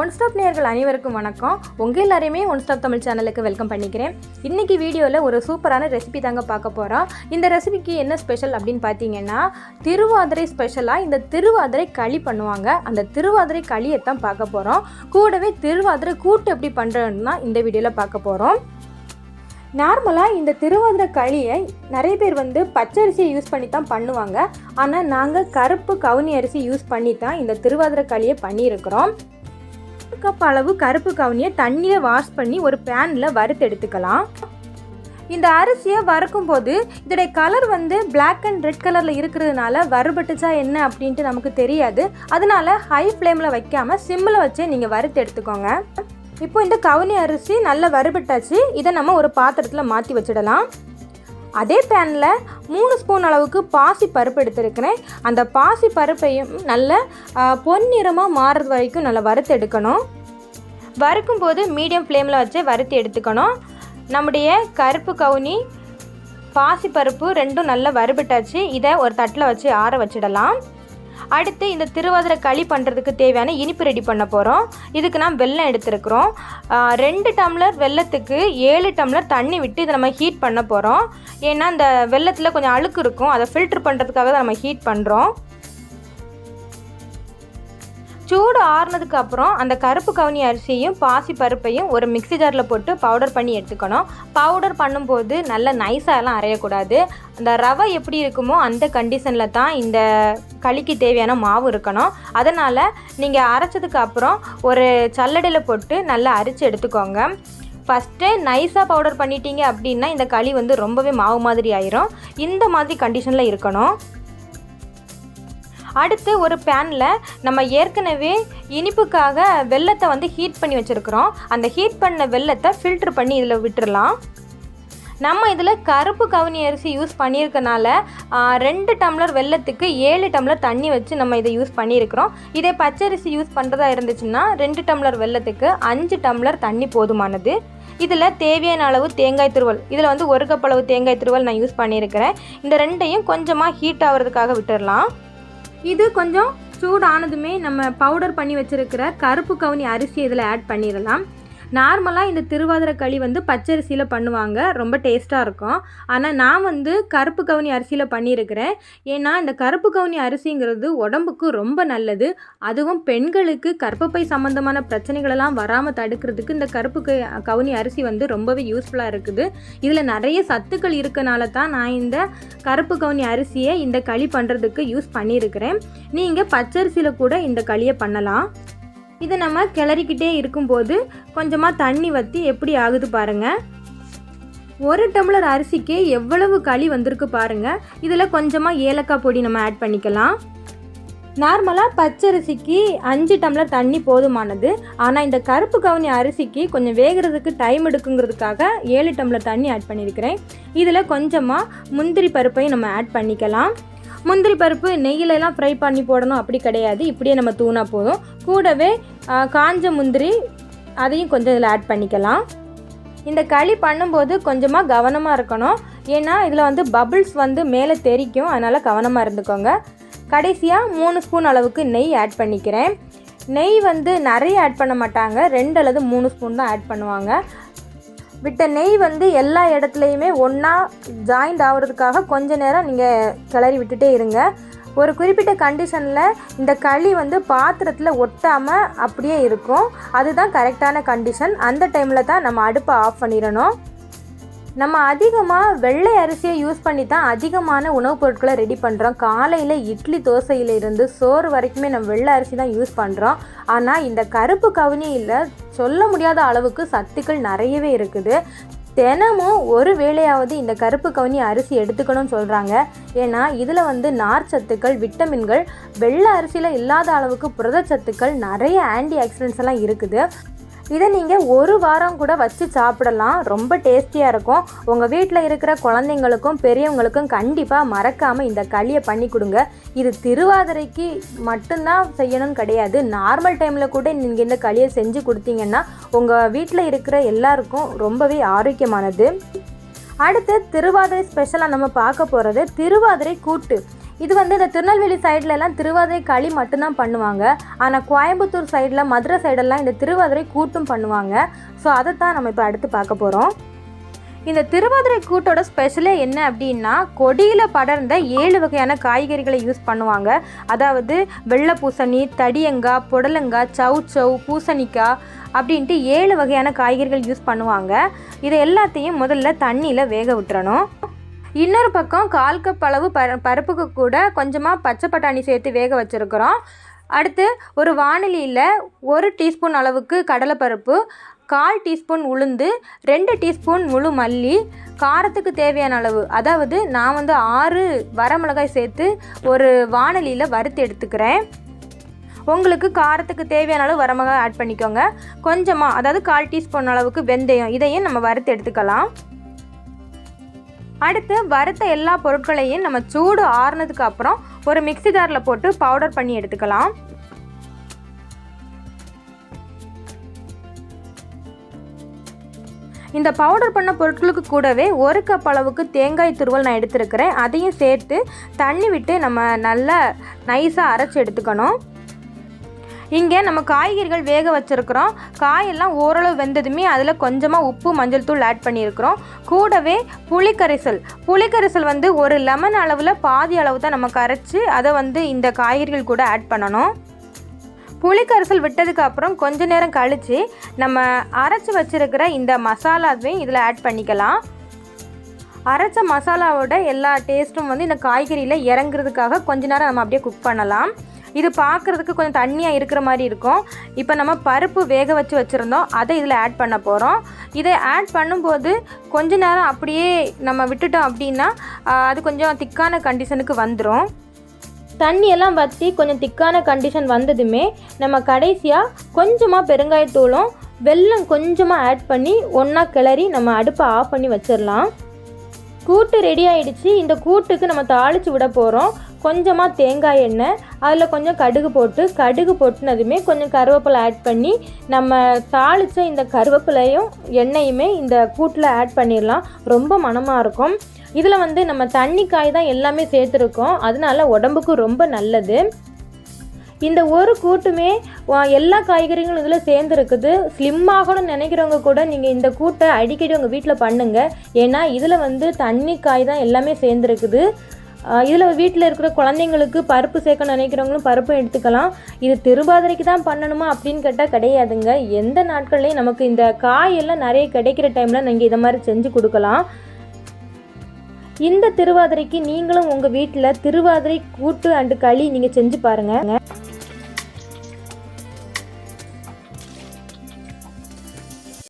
One stop நேயர்கள் அனைவருக்கும் வணக்கம். உங்கள் எல்லாரையுமே ஒன் ஸ்டாப் தமிழ் சேனலுக்கு வெல்கம் பண்ணிக்கிறேன். இன்றைக்கி வீடியோவில் ஒரு சூப்பரான ரெசிபி தாங்க பார்க்க போகிறோம் இந்த ரெசிபிக்கு என்ன ஸ்பெஷல் அப்படின்னு பார்த்தீங்கன்னா திருவாதிரை ஸ்பெஷலாக இந்த திருவாதிரை களி பண்ணுவாங்க. அந்த திருவாதிரை களியை தான் பார்க்க போகிறோம் கூடவே திருவாதிரை கூட்டு எப்படி பண்ணுறோன்னு தான் இந்த வீடியோவில் பார்க்க போகிறோம் நார்மலாக இந்த திருவாதிரை களியை நிறைய பேர் வந்து பச்சரிசியை யூஸ் பண்ணி தான் பண்ணுவாங்க. ஆனால் நாங்கள் கருப்பு கவுனி அரிசி யூஸ் பண்ணி தான் இந்த திருவாதிரை களியை பண்ணியிருக்கிறோம். கப் அளவு கருப்பு கவுனியை தண்ணியில் வாஷ் பண்ணி ஒரு பேனில் வறுத்து எடுத்துக்கலாம். இந்த அரிசியை வறுக்கும் போது இதோடைய கலர் வந்து பிளாக் அண்ட் ரெட் கலரில் இருக்கிறதுனால வறுபட்டுச்சா என்ன அப்படின்ட்டு நமக்கு தெரியாது. அதனால ஹை ஃப்ளேமில் வைக்காம சிம்மில் வச்சே நீங்கள் வறுத்து எடுத்துக்கோங்க. இப்போ இந்த கவுனி அரிசி நல்லா வறுபட்டாச்சு. இதை நம்ம ஒரு பாத்திரத்தில் மாற்றி வச்சிடலாம். அதே பேனில் மூணு ஸ்பூன் அளவுக்கு பாசி பருப்பு எடுத்துருக்கிறேன். அந்த பாசி பருப்பையும் நல்ல பொன்னிறமாக மாறுறது வரைக்கும் நல்லா வறுத்து எடுக்கணும். வறுக்கும் போது மீடியம் ஃப்ளேமில் வச்சு வறுத்து எடுத்துக்கணும். நம்முடைய கருப்பு கவுனி பாசி பருப்பு ரெண்டும் நல்லா வறுபட்டாச்சு. இதை ஒரு தட்டில் வச்சு ஆற வச்சிடலாம். அடுத்து இந்த திருவாதிரை களி பண்ணுறதுக்கு தேவையான இனிப்பு ரெடி பண்ண போகிறோம் இதுக்கு நான் வெல்லம் எடுத்துருக்குறோம். ரெண்டு டம்ளர் வெல்லத்துக்கு ஏழு டம்ளர் தண்ணி விட்டு இதை நம்ம ஹீட் பண்ண போகிறோம் ஏன்னா இந்த வெல்லத்தில் கொஞ்சம் அழுக்கு இருக்கும். அதை ஃபில்டர் பண்ணுறதுக்காக தான் நம்ம ஹீட் பண்ணுறோம் சூடு ஆறுனதுக்கு அப்புறம் அந்த கருப்பு கவுனி அரிசியும் பாசி பருப்பையும் ஒரு மிக்சி ஜாரில் போட்டு பவுடர் பண்ணி எடுத்துக்கணும். பவுடர் பண்ணும்போது நல்ல நைஸாகலாம் அரையக்கூடாது. அந்த ரவை எப்படி இருக்குமோ அந்த கண்டிஷனில் தான் இந்த களிக்கு தேவையான மாவு இருக்கணும். அதனால் நீங்கள் அரைச்சதுக்கு அப்புறம் ஒரு சல்லடையில் போட்டு நல்லா அரிச்சு எடுத்துக்கோங்க. ஃபஸ்ட்டு நைஸாக பவுடர் பண்ணிட்டீங்க அப்படின்னா இந்த களி வந்து ரொம்பவே மாவு மாதிரி ஆயிரும். இந்த மாதிரி கண்டிஷனில் இருக்கணும். அடுத்து ஒரு பேனில் நம்ம ஏற்கனவே இனிப்புக்காக வெள்ளத்தை வந்து ஹீட் பண்ணி வச்சுருக்குறோம். அந்த ஹீட் பண்ண வெல்லத்தை ஃபில்டர் பண்ணி இதில் விட்டுடலாம் நம்ம இதில் கருப்பு கவுனி அரிசி யூஸ் பண்ணியிருக்கனால ரெண்டு டம்ளர் வெல்லத்துக்கு ஏழு டம்ளர் தண்ணி வச்சு நம்ம இதை யூஸ் பண்ணியிருக்கிறோம். இதே பச்சரிசி யூஸ் பண்ணுறதா இருந்துச்சுன்னா ரெண்டு டம்ளர் வெல்லத்துக்கு அஞ்சு டம்ளர் தண்ணி போதுமானது. இதில் தேவையான அளவு தேங்காய் துருவல் இதில் வந்து ஒரு கப் அளவு தேங்காய் துருவல் நான் யூஸ் பண்ணியிருக்கிறேன். இந்த ரெண்டையும் கொஞ்சமாக ஹீட் ஆகிறதுக்காக விட்டுடலாம் இது கொஞ்சம் சூடானதுமே நம்ம பவுடர் பண்ணி வச்சுருக்கிற கருப்பு கவுனி அரிசி இதில் ஆட் பண்ணிடலாம். நார்மலாக இந்த திருவாதிரை களி வந்து பச்சரிசியில் பண்ணுவாங்க. ரொம்ப டேஸ்ட்டாக இருக்கும். ஆனால் நான் வந்து கருப்பு கவுனி அரிசியில் பண்ணியிருக்கிறேன். ஏன்னா இந்த கருப்பு கவுனி அரிசிங்கிறது உடம்புக்கு ரொம்ப நல்லது. அதுவும் பெண்களுக்கு கற்பப்பை சம்மந்தமான பிரச்சனைகளெல்லாம் வராமல் தடுக்கிறதுக்கு இந்த கருப்பு கவுனி அரிசி வந்து ரொம்பவே யூஸ்ஃபுல்லாக இருக்குது. இதில் நிறைய சத்துக்கள் இருக்கனால தான் நான் இந்த கருப்பு கவுனி அரிசியை இந்த களி பண்ணுறதுக்கு யூஸ் பண்ணியிருக்கிறேன். நீங்கள் பச்சரிசியில் கூட இந்த களியை பண்ணலாம். இதை நம்ம கிளறிக்கிட்டே இருக்கும்போது கொஞ்சமாக தண்ணி வற்றி எப்படி ஆகுது பாருங்கள் ஒரு டம்ளர் அரிசிக்கு எவ்வளவு களி வந்திருக்கு பாருங்கள் இதில் கொஞ்சமாக ஏலக்காய் பொடி நம்ம ஆட் பண்ணிக்கலாம். நார்மலாக பச்சரிசிக்கு அஞ்சு டம்ளர் தண்ணி போதுமானது. ஆனால் இந்த கருப்பு கவுனி அரிசிக்கு கொஞ்சம் வேகிறதுக்கு டைம் எடுக்குங்கிறதுக்காக ஏழு டம்ளர் தண்ணி ஆட் பண்ணியிருக்கிறேன் இதில் கொஞ்சமாக முந்திரி பருப்பையும் நம்ம ஆட் பண்ணிக்கலாம். முந்திரி பருப்பு நெய்யிலலாம் ஃப்ரை பண்ணி போடணும். அப்படி கிடையாது. இப்படியே நம்ம தூணா போதும். கூடவே காஞ்ச முந்திரி அதையும் கொஞ்சம் இதில் ஆட் பண்ணிக்கலாம். இந்த களி பண்ணும்போது கொஞ்சமாக கவனமாக இருக்கணும். ஏன்னா இதில் வந்து பபுள்ஸ் வந்து மேலே தெரிக்கும். அதனால் கவனமாக இருந்துக்கோங்க. கடைசியாக மூணு ஸ்பூன் அளவுக்கு நெய் ஆட் பண்ணிக்கிறேன். நெய் வந்து நிறைய ஆட் பண்ண மாட்டாங்க. ரெண்டு அல்லது மூணு ஸ்பூன் தான் ஆட் பண்ணுவாங்க. விட்ட நெய் வந்து எல்லா இடத்துலையுமே ஒன்றா ஜாயிண்ட் ஆகிறதுக்காக கொஞ்ச நேரம் நீங்கள் கிளறி விட்டுட்டே இருங்க. ஒரு குறிப்பிட்ட கண்டிஷனில் இந்த களி வந்து பாத்திரத்தில் ஒட்டாமல் அப்படியே இருக்கும். அதுதான் கரெக்டான கண்டிஷன் அந்த டைமில் தான் நம்ம அடுப்பை ஆஃப் பண்ணிடணும். நம்ம அதிகமாக வெள்ளை அரிசியை யூஸ் பண்ணி தான் அதிகமான உணவுப் பொருட்களை ரெடி பண்ணுறோம் காலையில் இட்லி தோசையில் இருந்து சோறு வரைக்குமே நம்ம வெள்ளை அரிசி தான் யூஸ் பண்ணுறோம் ஆனால் இந்த கருப்பு கவுனியில் சொல்ல முடியாத அளவுக்கு சத்துக்கள் நிறையவே இருக்குது. தினமும் ஒரு வேளையாவது இந்த கருப்பு கவுனி அரிசி எடுத்துக்கணும்னு சொல்கிறாங்க ஏன்னா இதில் வந்து நார் சத்துக்கள் விட்டமின்கள் வெள்ளை அரிசியில் இல்லாத அளவுக்கு புரதச்சத்துக்கள் நிறைய ஆன்டி ஆக்சிடென்ட்ஸ் எல்லாம் இருக்குது. இதை நீங்கள் ஒரு வாரம் கூட வச்சு சாப்பிடலாம். ரொம்ப டேஸ்டியாக இருக்கும். உங்கள் வீட்டில் இருக்கிற குழந்தைங்களுக்கும் பெரியவங்களுக்கும் கண்டிப்பாக மறக்காமல் இந்த களியை பண்ணி கொடுங்க. இது திருவாதிரைக்கு மட்டும்தான் செய்யணும்னு கிடையாது. நார்மல் டைமில் கூட நீங்கள் இந்த களியை செஞ்சு கொடுத்தீங்கன்னா உங்கள் வீட்டில் இருக்கிற எல்லாருக்கும் ரொம்பவே ஆரோக்கியமானது. அடுத்து திருவாதிரை ஸ்பெஷலாக நம்ம பார்க்க போகிறது திருவாதிரை கூட்டு. இது வந்து இந்த திருநெல்வேலி சைட்லலாம் எல்லாம் திருவாதிரை களி மட்டும்தான் பண்ணுவாங்க. ஆனால் கோயம்புத்தூர் சைடில் மதுரை சைடெல்லாம் இந்த திருவாதிரை கூட்டும் பண்ணுவாங்க. ஸோ அதை தான் நம்ம இப்போ அடுத்து பார்க்க போகிறோம் இந்த திருவாதிரை கூட்டோட ஸ்பெஷலே என்ன அப்படின்னா கொடியில் படர்ந்த ஏழு வகையான காய்கறிகளை யூஸ் பண்ணுவாங்க. அதாவது வெள்ளை பூசணி தடியங்காய் புடலங்காய் சவு சவு பூசணிக்காய் அப்படின்ட்டு ஏழு வகையான காய்கறிகள் யூஸ் பண்ணுவாங்க. இதை எல்லாத்தையும் முதல்ல தண்ணியில் வேக விட்டுறணும். இன்னொரு பக்கம் கால் கப் அளவு பர பருப்புக்கு கூட கொஞ்சமாக பச்சை பட்டாணி சேர்த்து வேக வச்சுருக்குறோம். அடுத்து ஒரு வானிலியில் ஒரு டீஸ்பூன் அளவுக்கு கடலைப்பருப்பு கால் டீஸ்பூன் உளுந்து ரெண்டு டீஸ்பூன் முழு மல்லி காரத்துக்கு தேவையான அளவு. அதாவது நான் வந்து ஆறு வரமிளகாய் சேர்த்து ஒரு வானலியில் வறுத்து எடுத்துக்கிறேன். உங்களுக்கு காரத்துக்கு தேவையான அளவு வரமிளகாய் ஆட் பண்ணிக்கோங்க. கொஞ்சமாக அதாவது கால் டீஸ்பூன் அளவுக்கு வெந்தயம் இதையும் நம்ம வறுத்து எடுத்துக்கலாம். அடுத்து வறுத்த எல்லா பொருட்களையும் நம்ம சூடு ஆறுனதுக்கு அப்புறம் ஒரு மிக்ஸி ஜாரில் போட்டு பவுடர் பண்ணி எடுத்துக்கலாம். இந்த பவுடர் பண்ண பொருட்களுக்கு கூடவே ஒரு கப் அளவுக்கு தேங்காய் துருவல் நான் எடுத்துருக்கிறேன். அதையும் சேர்த்து தண்ணி விட்டு நம்ம நல்லா நைஸாக அரைச்சி எடுத்துக்கணும். இங்கே நம்ம காய்கறிகள் வேக வச்சுருக்கிறோம். காயெல்லாம் ஓரளவு வெந்ததுமே அதில் கொஞ்சமாக உப்பு மஞ்சள் தூள் ஆட் பண்ணியிருக்கிறோம். கூடவே புளிக்கரைசல். புளிக்கரைசல் வந்து ஒரு லெமன் அளவில் பாதி அளவு தான் நம்ம கரைச்சி அதை வந்து இந்த காய்கறிகள் கூட ஆட் பண்ணணும். புளிக்கரைசல் விட்டதுக்கு அப்புறம் கொஞ்ச நேரம் கழித்து நம்ம அரைச்சி வச்சுருக்கிற இந்த மசாலாவையும் இதில் ஆட் பண்ணிக்கலாம். அரைச்ச மசாலாவோட எல்லா டேஸ்ட்டும் வந்து இந்த காய்கறியில் இறங்குறதுக்காக கொஞ்ச நேரம் நம்ம அப்படியே குக் பண்ணலாம். இது பார்க்குறதுக்கு கொஞ்சம் தண்ணியாக இருக்கிற மாதிரி இருக்கும். இப்போ நம்ம பருப்பு வேக வச்சு வச்சுருந்தோம். அதை இதில் ஆட் பண்ண போகிறோம் இதை ஆட் பண்ணும்போது கொஞ்ச நேரம் அப்படியே நம்ம விட்டுட்டோம் அப்படின்னா அது கொஞ்சம் திக்கான கண்டிஷனுக்கு வந்துடும் தண்ணியெல்லாம் வற்றி கொஞ்சம் திக்கான கண்டிஷன் வந்ததுமே நம்ம கடைசியாக கொஞ்சமாக பெருங்காயத்தூளும் வெல்லம் கொஞ்சமாக ஆட் பண்ணி ஒன்றா கிளறி நம்ம அடுப்பை ஆஃப் பண்ணி வச்சிடலாம் கூட்டு ரெடி ஆயிடுச்சு. இந்த கூட்டுக்கு நம்ம தாளித்து விட போகிறோம் கொஞ்சமாக தேங்காய் எண்ணெய் அதில் கொஞ்சம் கடுகு போட்டு கடுகு பொட்டினதுமே கொஞ்சம் கருவேப்பிலை ஆட் பண்ணி நம்ம தாளித்த இந்த கருவேப்பிலையும் எண்ணெயுமே இந்த கூட்டில் ஆட் பண்ணிடலாம். ரொம்ப மனமாக இருக்கும். இதில் வந்து நம்ம தண்ணி காய் தான் எல்லாமே சேர்த்துருக்கோம். அதனால உடம்புக்கு ரொம்ப நல்லது. இந்த ஒரு கூட்டுமே எல்லா காய்கறிகளும் இதில் சேர்ந்துருக்குது. ஸ்லிம் ஆகணும்னு நினைக்கிறவங்க கூட நீங்கள் இந்த கூட்டை அடிக்கடி உங்கள் வீட்டில் பண்ணுங்கள் ஏன்னா இதில் வந்து தண்ணி காய் தான் எல்லாமே சேர்ந்துருக்குது. இதில் வீட்டில் இருக்கிற குழந்தைங்களுக்கு பருப்பு சேர்க்க நினைக்கிறவங்களும் பருப்பும் எடுத்துக்கலாம். இது திருபாதிரைக்கு தான் பண்ணணுமா அப்படின்னு கேட்டால் கிடையாதுங்க. எந்த நாட்கள்லையும் நமக்கு இந்த காயெல்லாம் நிறைய கிடைக்கிற டைமில் நீங்கள் இதை மாதிரி செஞ்சு கொடுக்கலாம். இந்த திருவாதிரைக்கு நீங்களும் உங்கள் வீட்டில் திருவாதிரை கூட்டு அண்டு களி நீங்கள் செஞ்சு பாருங்கள்